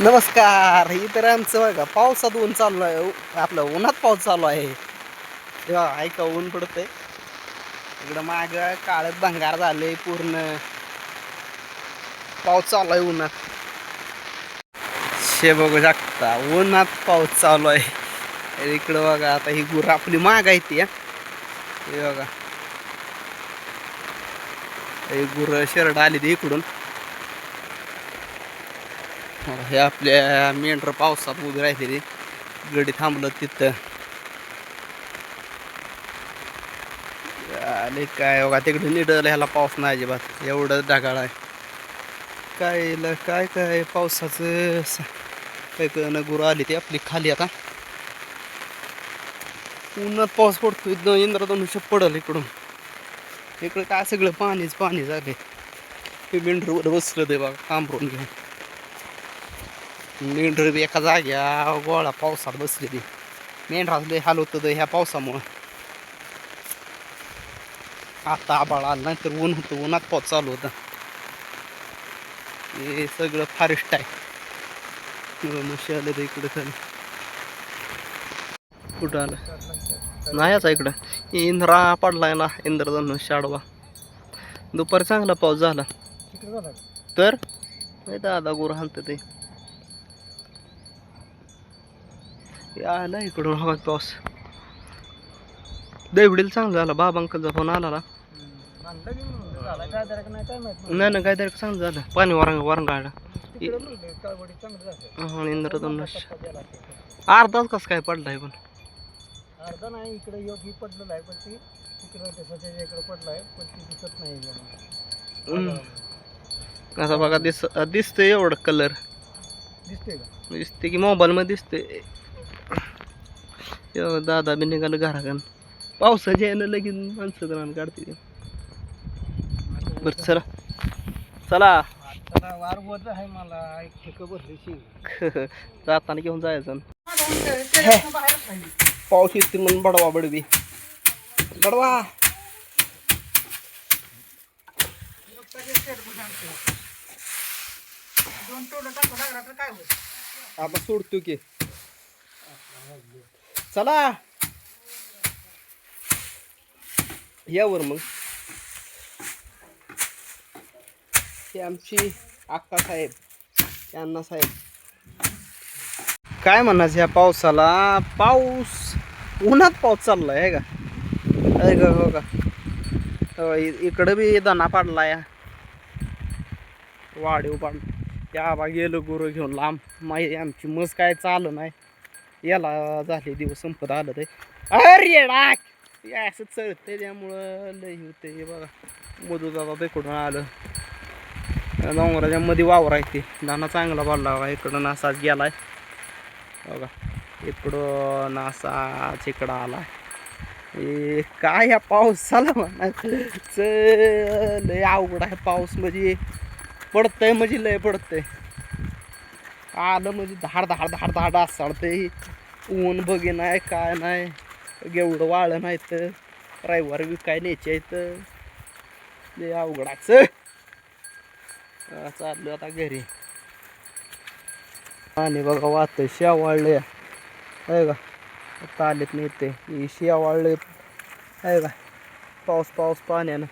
नमस्कार. इतर आमचं बघा पावसात ऊन चालू आहे. आपलं उन्हात पाऊस चालू आहे. तेव्हा ऐका ऊन पडतंय. इकडं माग काळत भंगार झालंय पूर्ण. पाऊस चालू आहे उन्हात. शे बघू शकता उन्हात पाऊस चालू आहे. इकडं बघा आता ही गुर आपली माग आहे ती हे. बघा. हे गुर शर्ट आली ती इकडून. हे आपल्या मेंढर पावसात उभी राहिलेली गडी थांबलं तिथं. आले काय बघा तिकडे निडल ह्याला पाऊस नाही अजिबात. एवढं ढगाळ आहे. काय ल- काय काय पावसाचं काय कळणं गुरु आली ती आपली खाली आता. उन्हात पाऊस पडतो इथं इंद्रधनुष्य पडल इकडून. इकडं काय सगळं पाणीच पाणी झाले हे मेंढरवर बसलं ते बघा कांबरून घेऊन. मेंढर बी एका जाग्या गोळा पावसात बसलेली. मेंढराच लय हाल होतं ह्या पावसामुळं. आता आबाळ आलं नाही तर ऊन होतं उन्हात पाऊस चालू होता. हे सगळं फॉरेस्ट आहे. मशी आलं ते इकडं खाली. कुठं आलं? नाही इकडं. इंद्रा पडलाय ना इंद्रधनुष्य शाडवा दुपारी चांगला पाऊस झाला. तर? नाही दादा गुरु हाणतं ते. आला इकडून हवा पाऊस. देवडील चांगला झाला बाबा अंकलचा फोन आला ना. नाही ना काय तरी चांगलं झालं. पाणी वारंग वारंगाळलं आणि इंद्रधनुष्य अर्धाच कसं काय पडलाय पण. अर्धा नाही इकडे योगी पडलेलं आहे पण ती तिकडं इकडे पडलं आहे पण ती दिसत नाही. असं बघा दिस दिसतंय एवढं कलर दिसते का? दिसते की मोबाईलमध्ये दिसते दादा बी निघालं घराकडं पावसाच्या यानं लगेच माणसं रान काढते बरं चला. चला. आता वार बोलत आहे मला एक ठेकं भरली जाताना घेऊन जायचं. पाऊस येते म्हणून बडवा बडवी. बडवा. आता सोडतो की. चला. यावर मग. हे आमची अक्का साहेब अण्णा साहेब. काय म्हणायचं ह्या पावसाला? पाऊस उन्हात पाऊस चाललाय आहे का? अरे हो का? हो का इकडं बी दना पाडलाय. वाढीव पाड या बा गेलो गुरु घेऊन लांब. माही आमची मस काय चालू नाही. याला झाले दिवस संपत आलं ते. अरे डाक! असं चढते त्यामुळं लय होते बघा. मधू दादा तिकडून आलं. डोंगराच्या मध्ये वावर आहे ते. दाना चांगला पडला बघा इकडं नासाच गेलाय. बघा इकडं नासाच इकडं आला ए काय या पावसाला म्हणायचं लय अवघड आहे पाऊस म्हणजे. पडतंय म्हणजे लय पडतंय. आलं म्हणजे धाड धाड धाड धाड असाडतंय ऊन बघे नाही काय नाही एवढं वाळं नाही तर रविवार काय न्यायचे तर लय अवघडाचं चाललो आता घरी. आणि बघा वाहत शेवाळले आहे का? आता आलेत नाही ते शेवाळले आहे का? पाऊस पाऊस पाण्यानं.